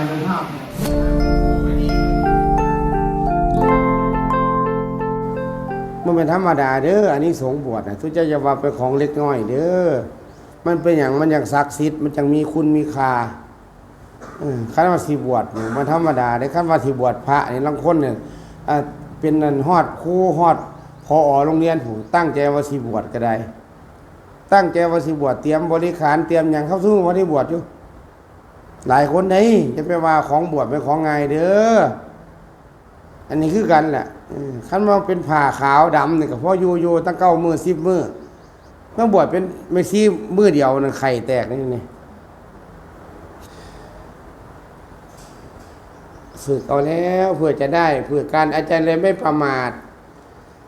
ายภาพมันเป็นธรรมดาเด้ออันนี้สงบวชนะทุกเจ้าอย่าว่าเป็นของเล็กน้อยเด้อมันเป็นอย่างมันอย่างศักดิ์สิทธิ์มันจังมีคุณมีค่าขั้นว่าสีบวชมันธรรมดาได้ขั้นว่าสีบวชพระนี่ลังคนเนี่ยเป็นนันฮอดครูฮอดพอโรงเรียนผมตั้งใจว่าสีบวชก็ได้ ตั้งใจว่าสีบวชเตรียมบริขารเตรียมอย่างเข้าสู้วันที่บวชอยู่ หลายคนได้จะไปว่าของบวชเป็นของไงเด้ออันนี้คือกันแหละเออคันว่าเป็นผ่าขาวดำนี่ก็เพราะอยู่อยู่ตั้งเก้ามือสิบมือเมื่อบวชเป็นไม่ซีมือเดียวนั่นไข่แตกนี่นี่ฝึกเอาแล้วเพื่อจะได้เพื่อการอาจารย์เลยไม่ประมาท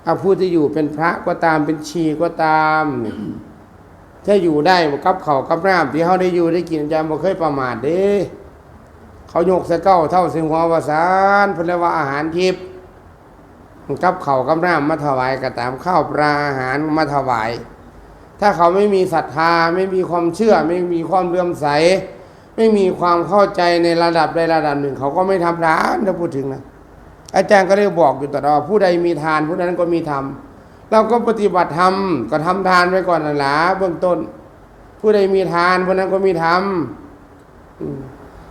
เอาผู้ที่อยู่เป็นพระก็ตามเป็นชีก็ตาม ถ้าอยู่ได้กับเขากับน้ำที่เขาได้อยู่ได้กินอาจารย์บ่เคยประมาทเด้เขาโยกส่เก้าเท่าสียงหัววสานพิ่นเรียกว่าอาหารทิพย์กับเขากับน้ำมาถวายก็ตามข้าวปลาอาหารมาถวาย ถ้าเขาไม่มีศรัทธาไม่มีความเชื่อ ไม่มีความเลื่อมใส ไม่มีความเข้าใจในระดับใดระดับหนึ่ง เขาก็ไม่ทำทานถ้าพูดถึงนะอาจารย์ก็ได้บอกอยู่ตลอดว่าผู้ใดมีทานผู้นั้นก็มีธรรม เราก็ปฏิบัติธรรมก็ทำทานไว้ก่อนนั่นแหละเบื้องต้น ผู้ใดมีทานผู้นั้นก็มีธรรม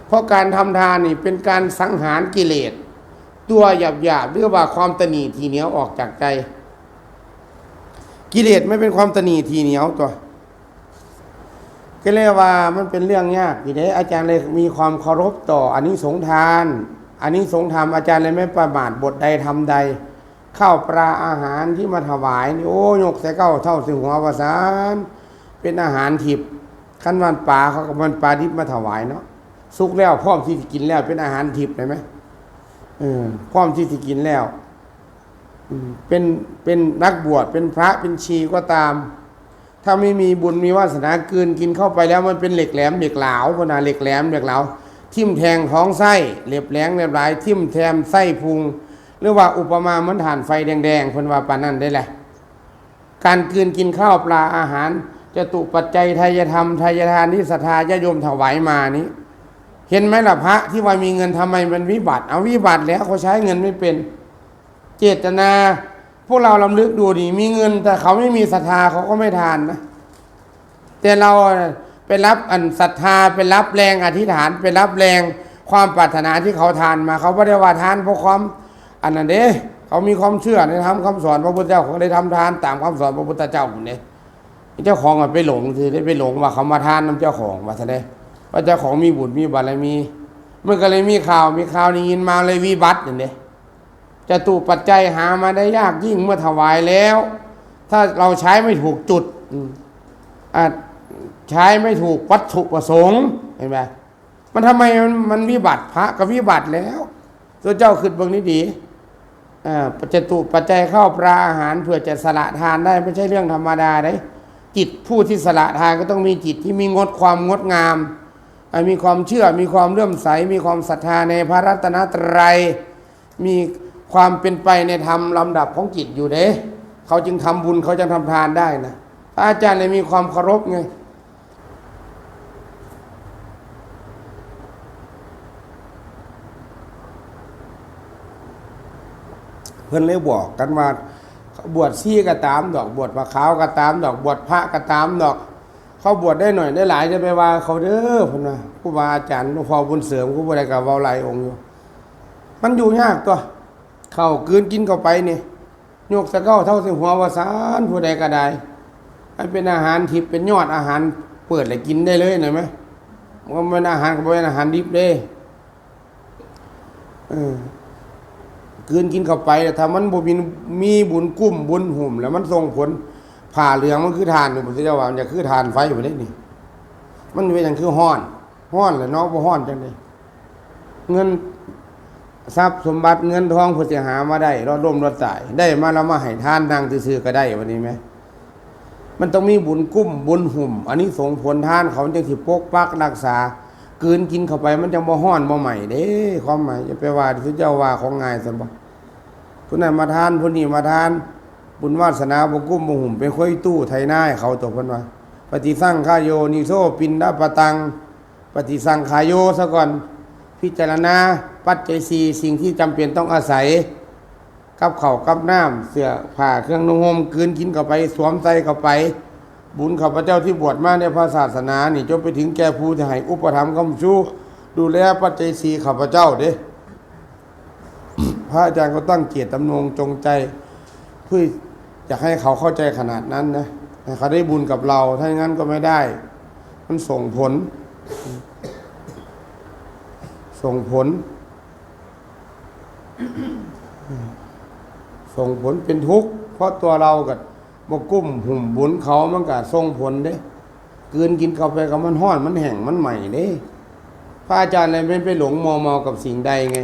เพราะการทำทานนี่เป็นการสังหารกิเลส ตัวหยาบหยาบเรียกว่าความตนีทีเหนียวออกจากใจ กิเลสไม่เป็นความตนีทีเหนียวตัวก็เรียกว่ามันเป็นเรื่องยากทีเด้อาจารย์เลยมีความเคารพต่ออันนี้สงทาน อันนี้สงธรรมอาจารย์เลยไม่ประมาทบทใดทำใด ข้าวปลาอาหารที่มาถวายนี่โอ้ยกใส่เก้าเท่าสิหัวประสานเป็นอาหารทิพย์ขั้นวันปลาเขาก็มันปลาดิบมาถวายเนาะสุกแล้วพร้อมที่จะกินแล้ว เป็นอาหารทิพย์เห็นไหมเออพร้อมที่จะกินแล้วเป็นเป็นนักบวชเป็นพระเป็นชีก็ตาม ถ้าไม่มีบุญมีวาสนาเกินกินเข้าไปแล้วมันเป็นเหล็กแหลมเหล็กเหลาพนาเหล็กแหลมเหล็กเหลาทิ่มแทงท้องไส้เหล็บแหลงเหล็บหลาย ทิ่มแทมไส้พุง หรือว่าอุปมาเหมือนถ่านไฟแดงๆเพิ่นว่าปานนั้นได้แหละ การกลืนกินข้าวปลาอาหารจะตุปัจจัยทายธรรมทายทานที่ศรัทธาญาโยมถวายมานี้ เห็นไหมล่ะพระที่ว่ามีเงินทำไมมันวิบัติ เอาวิบัติแล้วเขาใช้เงินไม่เป็น เจตนา พวกเราลำลึกดูดิมีเงิน แต่เขาไม่มีศรัทธาเขาก็ไม่ทานนะ แต่เราไปรับอันศรัทธาไปรับแรงอธิษฐานไปรับแรงความปรารถนาที่เขาทานมา เขาไม่ได้ว่าทานเพราะความ อันนั้นเด้เขามีความเชื่อในธรรมคำสอนพระพุทธเจ้าเขาได้ทำทานตามคำสอนพระพุทธเจ้าคนนี้เจ้าของมันไปหลงคือได้ไปหลงว่าเขามาทานน้ำเจ้าของมาแสดงว่าเจ้าของมีบุญมีบารมีมันก็เลยมีข่าวมีข่าวนี้ยินมาเลยวิบัติอย่างนี้จะตูปัจจัยหามาได้ยากยิ่งเมื่อถวายแล้ว ถ้าเราใช้ไม่ถูกจุดอาจใช้ไม่ถูกวัตถุประสงค์เห็นไหมมันทำไมมันวิบัติพระก็วิบัติแล้วตัวเจ้าขึ้นบางนี้ดี ปัจจตุปัจจัยเข้าปลาอาหารเพื่อจะสละทานได้ไม่ใช่เรื่องธรรมดาเลยจิตผู้ที่สละทานก็ต้องมีจิตที่มีงดความงดงาม มีความเชื่อมีความเลื่อมใส มีความศรัทธาในพระรัตนตรัย มีความเป็นไปในธรรมลำดับของจิตอยู่เด้เขาจึงทำบุญเขาจึงทำทานได้นะพระอาจารย์เลยมีความเคารพไง พื่อนเลยบอกกันว่าบวชซี่ก็ตามดอกบวชพระขาวก็ตามดอกบวชพระก็ตามดอก เขาบวชได้หน่อยได้หลายจะไปว่า เขาเด้อพุ่นนะผู้บาอาจารย์หลวงพ่อบุญเสริมผู้บริกรรมวาลายองค์อยู่ มันอยู่ยากตัวเข้ากลืนกินเข้าไปนี่โยกสะเก้าเท่าสิหัววาสานผู้ใดก็ได้ให้เป็นอาหารทิพย์เป็นยอดอาหารเปิดเลยกินได้เลยเห็นไหมมันเป็นอาหารก็เป็นอาหารดิบเด้เออ กลืนกินเข้าไปแต่ถ้ามันบ่มีมีบุญกุ้มบุญหุ่ม แล้วมันส่งผลผ่าเหลืองมันคือทานอยู่พุทธเจ้าว่ามันจะคือทานไฟอยู่ได้นี่ มันเป็นอย่างคือห้อนห้อนแหละเนาะบ่ห้อนจังเลยเงินทรัพย์สมบัติเงินทองผู้เสียหามาได้รอดร่มรอดตาย ได้มาแล้วมาให้ทานนางซื่อก็ได้วันนี้ไหมมันต้องมีบุญกุ้มบุญหุ่ม อันนี้ส่งผลทานเขาจึงสิปกปักรักษา กินกินเข้าไปมันจะบ่ห้อนบ่ใหม่เด้ความหมายจะไปว่าพุทธเจ้าว่าของง่ายซั่นบ่ผู้นั้นมาทานผู้นี้มาทาน บุญวาสนาบกุ้มบหุ่มเป็นค่อยตู้ไทยหน้ายเขาตกเพิ่นว่าปฏิสั่งคายโยนิโซปินดาปตัง ปฏิสั่งคายโยซะก่อน พิจารณาปัจจัยสีสิ่งที่จำเป็นต้องอาศัย กับเขากับน้ำเสื้อผ้าเครื่องนุ่งห่มกืนกินเข้าไป สวมใส่เข้าไป บุญข้าพเจ้าที่บวชมาในพระศาสนา นี่จนไปถึงแก่ผู้ที่ให้อุปถัมภ์คำชูดูแลปัจจัยสีข้าพเจ้าเด้พระอาจารย์ก็ตั้งเกียรติตำนงจงใจเพื่ออยากให้เขาเข้าใจขนาดนั้นนะให้เขาได้บุญกับเรา ถ้าอย่างนั้นก็ไม่ได้ มันส่งผล ส่งผล ส่งผลเป็นทุกข์เพราะตัวเรากับ บกุ้มหุ่มบุญเขามันก็ทรงผลเด้กลืนกินเข้าไปกับมันห้อนมันแห้งมันใหม่เด้พระอาจารย์เลยไม่ไปหลงมอมอกับสิ่งใดไง